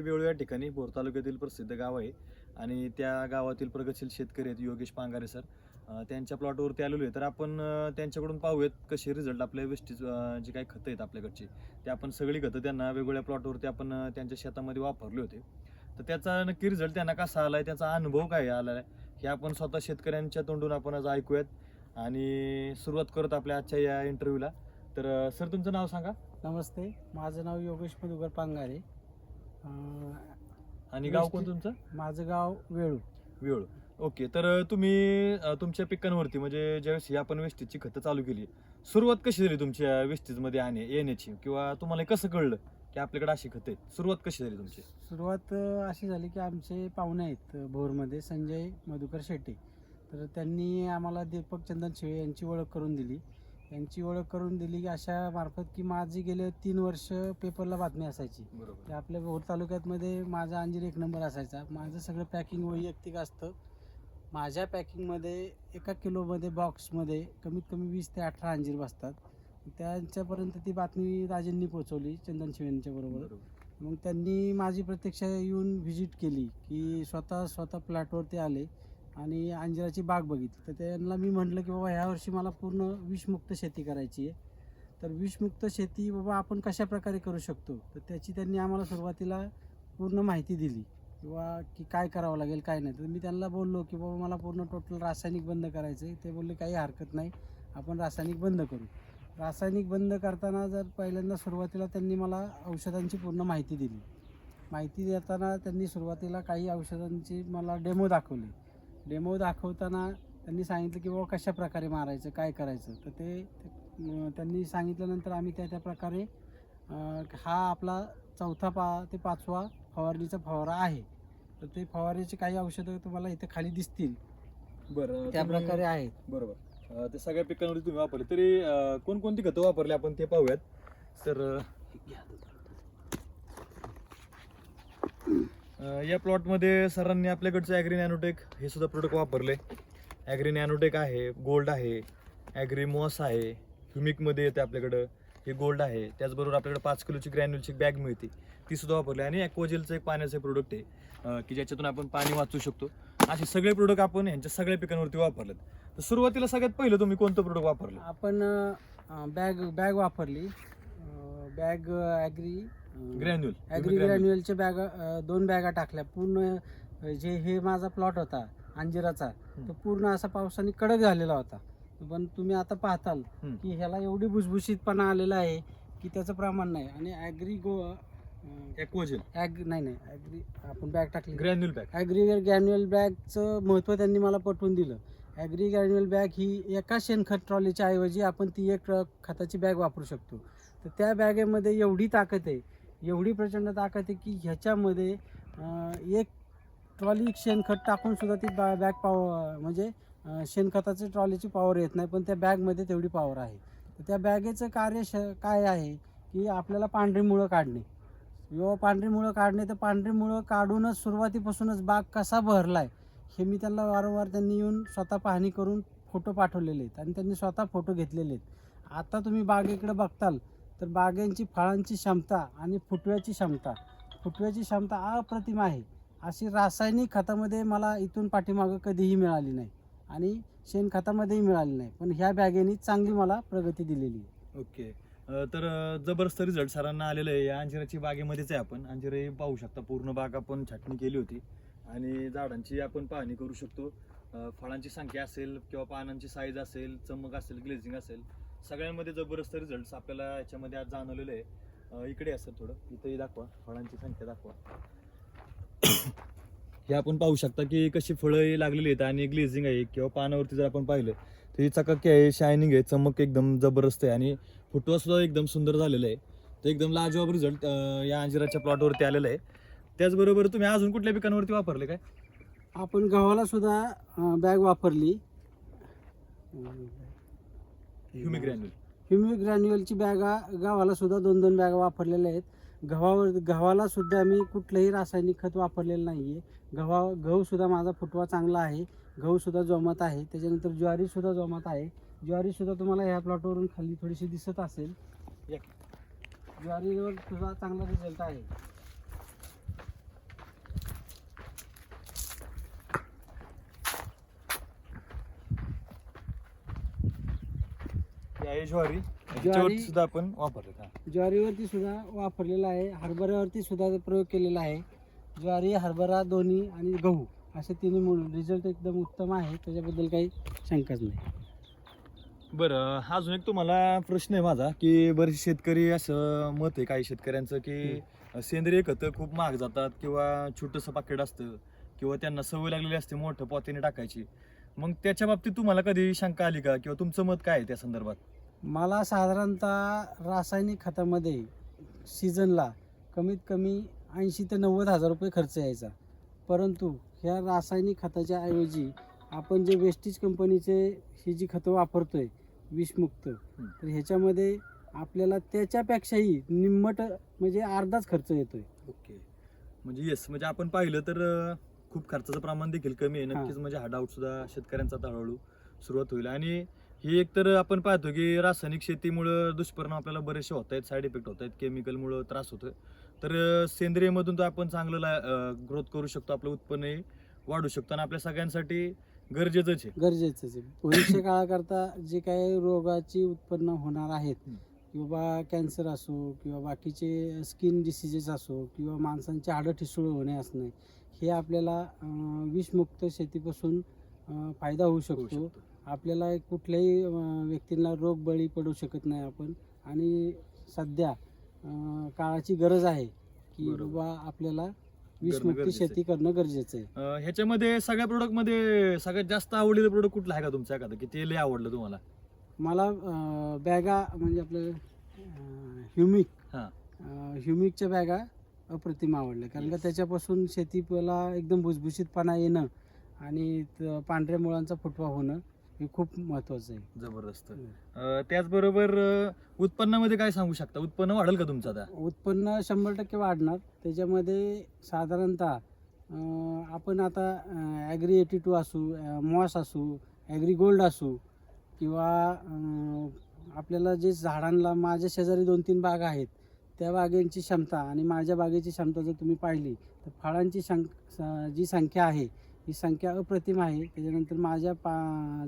वेगवेगळ्या ठिकाणी भोर तालुक्यातील प्रसिद्ध गाव आहे. आणि त्या गावातील प्रगतशील शेतकरी आहेत योगेश पांगारे सर. त्यांच्या प्लॉटवरती आलेलो आहे. तर आपण त्यांच्याकडून पाहूयात कसे रिझल्ट आपल्या वेस्टीज जे काही खतं आहेत आपल्याकडची ते आपण सगळी खतं त्यांना वेगवेगळ्या प्लॉटवरती आपण त्यांच्या शेतामध्ये वापरले होते. तर त्याचा नक्की रिझल्ट त्यांना कसा आला आहे त्याचा अनुभव काय आला आहे हे आपण स्वतः शेतकऱ्यांच्या तोंडून आपण आज ऐकूयात. आणि सुरुवात करत आपल्या आजच्या या इंटरव्ह्यूला तर सर तुमचं नाव सांगा. नमस्ते. माझं नाव योगेश मधुकर पांगारे. आणि गाव कोण तुमचं? माझं गाव वेळू वेळ ओके तर तुम्ही अ, तुमच्या पिकांवरती म्हणजे ज्यावेळेस ही आपण वेस्टेजची खतं चालू केली सुरुवात कशी झाली तुमच्या वेस्टेजमध्ये आणे येण्याची? किंवा तुम्हाला हे कसं कळलं की आपल्याकडे अशी खतं आहेत? सुरुवात कशी झाली तुमची? सुरुवात अं, अशी झाली की आमचे पाहुणे आहेत अं, भोरमध्ये संजय मधुकर शेट्टे. तर त्यांनी आम्हाला दीपक चंदन शिळे यांची ओळख करून दिली. यांची ओळख करून दिली की अशा मार्फत की माझी गेले तीन वर्ष पेपरला बातमी असायची. की बरोबर आपल्या भोर तालुक्यामध्ये माझा अंजीर एक नंबर असायचा. माझं सगळं पॅकिंग वैयक्तिक असतं. माझ्या पॅकिंगमध्ये एका किलोमध्ये बॉक्समध्ये कमीत कमी वीस ते अठरा अंजीर बसतात. त्यांच्यापर्यंत ती बातमी राजेंनी पोहोचवली चंदन शिवेंच्या बरोबर. मग त्यांनी माझी प्रत्यक्ष येऊन व्हिजिट केली की स्वतः स्वतः प्लॅटवरती आले. आणि अंजिराची बाग बघितली. तर त्यांना मी म्हटलं की बाबा ह्यावर्षी मला पूर्ण विषमुक्त शेती करायची आहे. तर विषमुक्त शेती बाबा आपण कशा प्रकारे करू शकतो? तर त्याची त्यांनी आम्हाला सुरुवातीला पूर्ण माहिती दिली. किंवा की काय करावं लागेल काय नाही. तर मी त्यांना बोललो की बाबा मला पूर्ण टोटल रासायनिक बंद करायचं आहे. ते बोलले काही हरकत नाही. आपण रासायनिक बंद करू. रासायनिक बंद करताना जर पहिल्यांदा सुरुवातीला त्यांनी मला औषधांची पूर्ण माहिती दिली. माहिती देताना त्यांनी सुरुवातीला काही औषधांची मला डेमो दाखवले. डेमो दाखवताना त्यांनी सांगितलं की बाबा कशा प्रकारे मारायचं काय करायचं. तर ते त्यांनी सांगितल्यानंतर आम्ही त्या त्या प्रकारे हा आपला चौथा पा ते पाचवा फवारणीचा फवारा आहे. तर ते फवारणीचे काही औषधं तुम्हाला इथे खाली दिसतील. बरं त्या प्रकारे आहेत. बरोबर. ते सगळ्या पिकांवरती तुम्ही वापरले. तरी कोणकोणती खतं वापरली? आपण ते पाहूयात. तर अ, अ, या प्लॉटमध्ये सरांनी आपल्याकडचं ॲग्री नॅनोटेक हे सुद्धा प्रोडक्ट वापरले. ॲग्री नॅनोटेक आहे गोल्ड आहे ॲग्री मॉस आहे ह्युमिकमध्ये येते आपल्याकडं. हे गोल्ड आहे त्याचबरोबर आपल्याकडे पाच किलोची ग्रॅन्युलची बॅग मिळते. ती सुद्धा वापरली. आणि ॲक्वाजेलचं एक पाण्याचं प्रोडक्ट आहे की ज्याच्यातून आपण पाणी वाचू शकतो. असे सगळे प्रोडक्ट आपण ह्यांच्या सगळ्या पिकांवरती वापरलेत. तर सुरुवातीला सगळ्यात पहिलं तुम्ही कोणतं प्रोडक्ट वापरलं? आपण बॅग बॅग वापरली. Bag agri granule. ॲग्री ग्रॅन्युअलच्या बॅगा दोन बॅगा टाकल्या. पूर्ण जे हे माझा प्लॉट होता अंजिराचा तो पूर्ण असा पावसाने कडक झालेला होता. पण तुम्ही आता पाहताल. की ह्याला एवढी भुसभुशीतपणा आलेला आहे की त्याचं प्रमाण नाही. आणि ॲग्री गो ॲक्वाजेल ॲग नाही नाही ॲग्री आपण बॅग टाकली. ग्रॅन्युल पॅक ॲग्री गॅन्युअल बॅगचं महत्त्व त्यांनी मला पटवून दिलं. ॲग्री गॅन्युअल बॅग ही एका शेणखत ट्रॉलीच्या ऐवजी आपण ती एक खताची बॅग वापरू शकतो. तर त्या बॅगेमध्ये एवढी ताकद आहे एवढी प्रचंड ताकद आहे की ह्याच्यामध्ये एक ट्रॉली शेणखत टाकून सुद्धा ती बॅ बॅग पाव म्हणजे शेणखताचे शेणखताची ट्रॉलीची पॉवर येत नाही पण त्या बॅगमध्ये तेवढी पॉवर आहे. तर त्या बॅगेचं कार्य श काय आहे की आपल्याला पांढरी मुळं काढणे. किंवा पांढरी मुळं काढणे तर पांढरी मुळं काढूनच सुरुवातीपासूनच बाग कसा भरला आहे हे मी त्यांना वारंवार त्यांनी येऊन स्वतः पाहणी करून फोटो पाठवलेले आहेत. आणि त्यांनी स्वतः फोटो घेतलेले आहेत. आता तुम्ही बागेकडे बघताल तर बागांची फळांची क्षमता आणि फुटव्याची क्षमता. फुटव्याची क्षमता अप्रतिम आहे. अशी रासायनिक खतामध्ये मला इथून पाठीमागं कधीही मिळाली नाही आणि शेणखतामध्येही मिळाली नाही. पण ह्या बॅगेने चांगली मला प्रगती दिलेली. आहे ओके. अ, तर अ, जबरदस्त रिझल्ट सरांना आलेलं आहे. या अंजिराची बागेमध्येच आहे आपण. अंजिरे पाहू शकता. पूर्ण बाग आपण छाटणी केली होती. आणि झाडांची आपण पाहणी करू शकतो. अ, फळांची संख्या असेल किंवा पानांची साईज असेल चमक असेल ग्लेझिंग असेल सगळ्यांमध्ये जबरदस्त रिझल्ट आपल्याला याच्यामध्ये आज जाणवलेलं आहे. इकडे असं थोडं. इथंही दाखवा. फळांची संख्या दाखवा. हे आपण पाहू शकता की कशी फळं लागलेली आहेत आणि ग्लेझिंग आहे किंवा पानावरती जर आपण पाहिलं तर ही चकाकी आहे शायनिंग आहे चमक एकदम जबरदस्त आहे आणि फोटोसुद्धा एकदम सुंदर झालेलं आहे. तर एकदम लाजवाब रिझल्ट या अंजिराच्या प्लॉटवरती आलेला आहे. त्याचबरोबर तुम्ही अजून कुठल्या पिकांवरती वापरले काय? आपण गव्हाला सुद्धा बॅग वापरली. ह्युमिक ग्रॅन्युल ह्युमिक ग्रॅन्युअलची बॅगा गव्हाला सुद्धा दोन दोन बॅगा वापरलेल्या आहेत. गव्हावर गव्हाला सुद्धा मी कुठलंही रासायनिक खत वापरलेलं नाही आहे गव्हा गहू सुद्धा माझा फुटवा चांगला आहे. गहू सुद्धा जोमात आहे. त्याच्यानंतर ज्वारी सुद्धा जोमात आहे. ज्वारी सुद्धा तुम्हाला ह्या प्लॉटवरून खाली थोडीशी दिसत असेल. ज्वारीवर सुद्धा चांगला रिझल्ट आहे. आहे ज्वारी ज्वारी- सुद्धा आपण वापरले हा ज्वारीवरती सुद्धा वापरलेला आहे. हरभऱ्यावरती सुद्धा प्रयोग केलेला आहे. ज्वारी हरभरा दोन्ही आणि गहू असे तिन्ही मिळून रिझल्ट एकदम उत्तम आहे. त्याच्याबद्दल काही शंकाच नाही. बरं हा अजून एक तुम्हाला प्रश्न आहे माझा की बरेच शेतकरी असं मत आहे काही शेतकऱ्यांचं की सेंद्रिय खतं खूप महाग जातात किंवा छोटंसं पाकिट असतं किंवा त्यांना सवय लागलेली असते मोठं पोतीने टाकायची. मग त्याच्या बाबतीत तुम्हाला कधी शंका आली का? किंवा तुमचं मत काय आहे त्या संदर्भात? मला साधारणतः रासायनिक खतामध्ये सीझनला कमीत कमी ऐंशी ते नव्वद हजार रुपये खर्च यायचा. परंतु ह्या रासायनिक खताच्या ऐवजी आपण जे वेस्टीज कंपनीचे ही जी खतं वापरतोय विषमुक्त तर ह्याच्यामध्ये आपल्याला त्याच्यापेक्षाही निम्मट म्हणजे अर्धाच खर्च येतोय. ओके. म्हणजे येस म्हणजे आपण पाहिलं तर खूप खर्चाचं प्रमाण देखील कमी आहे. हा. नक्कीच म्हणजे हा डाऊट सुद्धा शेतकऱ्यांचा आता हळूहळू सुरुवात होईल. आणि ही एक तर आपण पाहतो की रासायनिक शेतीमुळं दुष्परिणाम आपल्याला बरेचसे होत आहेत साईड इफेक्ट होत आहेत केमिकलमुळं त्रास होतोय. तर सेंद्रियमधून तर आपण चांगलं ग्रोथ करू शकतो आपलं उत्पन्नही वाढू शकतो आणि आपल्या सगळ्यांसाठी गरजेचंच आहे. गरजेचंच आहे. भविष्य काळाकरता जे काही रोगाची उत्पन्न होणार आहेत. किंवा कॅन्सर असो किंवा बाकीचे स्किन डिसिजेस असो किंवा माणसांचे हाडं ठिसूळ होणे असणे हे आपल्याला विषमुक्त शेतीपासून फायदा होऊ शकतो. आपल्याला कुठल्याही व्यक्तींना रोग बळी पडू शकत नाही आपण आणि सध्या काळाची गरज आहे की. बाबा आपल्याला विषमुक्त. शेती करणं गरजेचं आहे ह्याच्यामध्ये सगळ्या प्रोडक्टमध्ये सगळ्यात जास्त आवडलेलं प्रोडक्ट कुठलं आहे का तुमचं एखादं की ते लय आवडलं तुम्हाला मला बॅगा म्हणजे आपलं ह्युमिक हा. ह्युमिकच्या बॅगा अप्रतिम आवडल्या कारण का. त्याच्यापासून शेतीला एकदम भुसभुशीतपणा येणं आणि पांढऱ्या मुळांचा फुटवा होणं हे खूप महत्वाचं आहे. जबरदस्त. अं, त्याचबरोबर अं, उत्पन्नामध्ये काय सांगू शकता? उत्पन्न वाढेल का तुमचं आता? उत्पन्न शंभर टक्के वाढणार. त्याच्यामध्ये साधारणतः अं, आपण आता ॲग्री एटी टू असू मॉस असू ॲग्री गोल्ड असू किंवा अं, आपल्याला जे झाडांना माझ्या शेजारी दोन तीन बाग आहेत त्या बागेंची क्षमता आणि माझ्या बागेची क्षमता जर तुम्ही पाहिली तर फळांची स- जी संख्या आहे ही संख्या अप्रतिम आहे त्याच्यानंतर माझ्या पा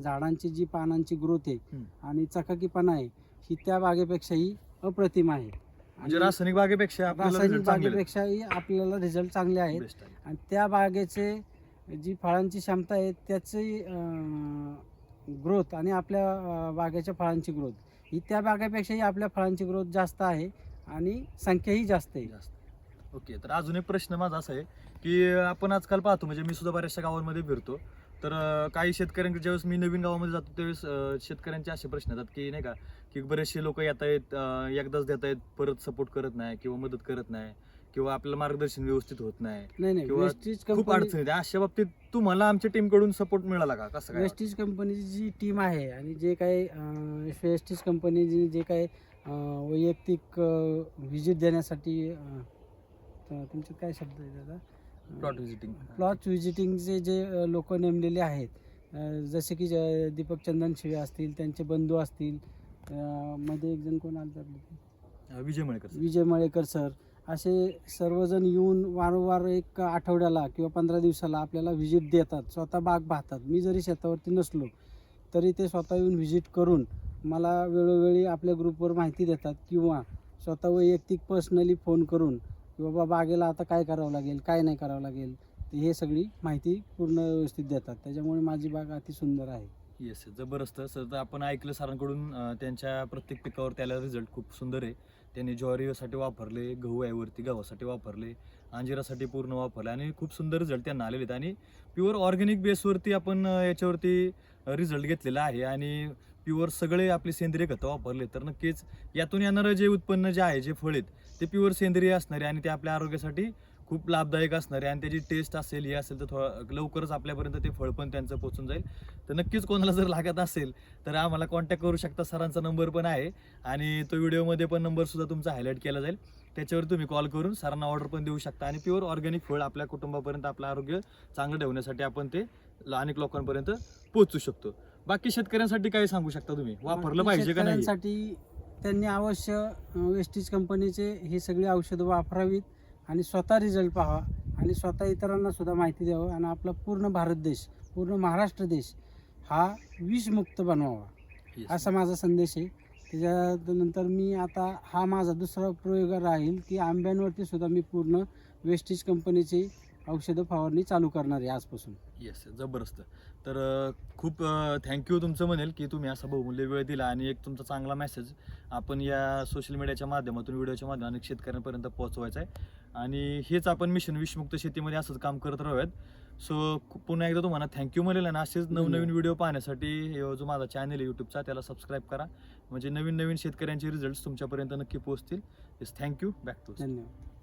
झाडांची जी पानांची ग्रोथ आहे. आणि चकाकीपणा आहे ही त्या बागेपेक्षाही अप्रतिम आहे म्हणजे रासायनिक बागेपेक्षा आपल्याला रासायनिक. बागेपेक्षाही आपल्याला रिझल्ट चांगले आहेत. आणि त्या बागेचे जी फळांची क्षमता आहे त्याची ग्रोथ आणि आपल्या बागेच्या फळांची ग्रोथ ही त्या बागेपेक्षाही आपल्या फळांची ग्रोथ जास्त आहे आणि संख्याही जास्त आहे ओके तर अजून एक प्रश्न माझा असा आहे की आपण आजकाल पाहतो म्हणजे मी सुद्धा बऱ्याचशा गावांमध्ये फिरतो. तर काही शेतकऱ्यांकडे ज्यावेळेस मी नवीन गावामध्ये जातो त्यावेळेस शेतकऱ्यांचे असे प्रश्न येतात की नाही का की बरेचसे लोक येत आहेत एकदाच देत आहेत परत सपोर्ट करत नाही किंवा मदत करत नाही किंवा आपलं मार्गदर्शन व्यवस्थित होत नाही किंवा खूप अडचणी आहेत. अशा बाबतीत तुम्हाला आमच्या टीमकडून सपोर्ट मिळाला का? कसं काय? वेस्टीज कंपनीची जी टीम आहे आणि जे काही वेस्टीज कंपनीची जे काही वैयक्तिक व्हिजिट देण्यासाठी तुमचे काय शब्द आहे दादा? प्लॉट व्हिजिटिंग प्लॉट व्हिजिटिंगचे जे लोक नेमलेले आहेत जसे की ज- दीपक चंदन शिवे असतील त्यांचे बंधू असतील मध्ये एक जण कोण आलं विजय मळेकर. विजय मळेकर सर असे सर्वजण येऊन वारंवार एक आठवड्याला किंवा पंधरा दिवसाला आपल्याला व्हिजिट देतात स्वतः बाग पाहतात. मी जरी शेतावरती नसलो तरी ते स्वतः येऊन व्हिजिट करून मला वेळोवेळी आपल्या ग्रुपवर माहिती देतात किंवा स्वतः वैयक्तिक पर्सनली फोन करून की बाबा बागेला आता काय करावं लागेल काय नाही करावं लागेल ते हे सगळी माहिती पूर्ण व्यवस्थित देतात. त्याच्यामुळे माझी बाग अति सुंदर आहे. येस जबरदस्त. सर आपण ऐकलं सरांकडून त्यांच्या प्रत्येक पिकावर त्याला रिझल्ट खूप सुंदर आहे. त्यांनी ज्वारीसाठी वापरले गहू आहे गव्हासाठी वापरले अंजिरासाठी पूर्ण वापरले आणि खूप सुंदर रिझल्ट त्यांना आलेले आहेत. आणि प्युअर ऑर्गॅनिक बेसवरती आपण याच्यावरती रिझल्ट घेतलेला आहे. आणि प्युअर सगळे आपले सेंद्रिय खतं वापरले तर नक्कीच यातून येणारं जे उत्पन्न जे आहे जे फळ आहेत ते प्युअर सेंद्रिय असणारे आणि ते आपल्या आरोग्यासाठी खूप लाभदायक असणारे आणि त्याची टेस्ट असेल हे असेल तर थोडं लवकरच आपल्यापर्यंत ते फळ पण त्यांचं पोचून जाईल. तर नक्कीच कोणाला जर लागत असेल तर आम्हाला कॉन्टॅक्ट करू शकता. सरांचा नंबर पण आहे आणि तो व्हिडिओमध्ये पण नंबरसुद्धा तुमचा हायलाईट केला जाईल. त्याच्यावर तुम्ही कॉल करून सरांना ऑर्डर पण देऊ शकता आणि प्युअर ऑर्गॅनिक फळ आपल्या कुटुंबापर्यंत आपलं आरोग्य चांगलं ठेवण्यासाठी आपण ते अनेक लोकांपर्यंत पोहोचू शकतो. बाकी शेतकऱ्यांसाठी काय सांगू शकता तुम्ही? वापरलं पाहिजे का नाही? शेतकऱ्यांसाठी त्यांनी अवश्य वेस्टीज कंपनीचे हे सगळी औषधं वापरावीत आणि स्वतः रिझल्ट पाहावा आणि स्वतः इतरांना सुद्धा माहिती द्यावं आणि आपला पूर्ण भारत देश पूर्ण महाराष्ट्र देश हा विषमुक्त बनवावा. असा माझा संदेश आहे. त्याच्यानंतर मी आता हा माझा दुसरा प्रयोग राहील की आंब्यांवरती सुद्धा मी पूर्ण वेस्टेज कंपनीची औषधं फवारणी चालू करणार आहे आजपासून. येस जबरदस्त. तर अं, खूप थँक्यू तुमचं म्हणेल की तुम्ही असा बहुमूल्य वेळ दिला आणि एक तुमचा चांगला मेसेज आपण या सोशल मीडियाच्या माध्यमातून व्हिडिओच्या माध्यमातून शेतकऱ्यांपर्यंत पोहोचवायचा आहे. आणि हेच आपण मिशन विषमुक्त शेतीमध्ये असंच काम करत राहूयात. सो पुन्हा एकदा तुम्हाला थँक्यू म्हणेल आणि असेच नवनवीन. व्हिडिओ पाहण्यासाठी हे जो माझा चॅनल आहे यूट्यूबचा त्याला सबस्क्राईब करा. म्हणजे नवीन नवीन शेतकऱ्यांचे रिझल्ट तुमच्यापर्यंत नक्की पोहोचतील. येस थँक्यू बॅक टू धन्यवाद.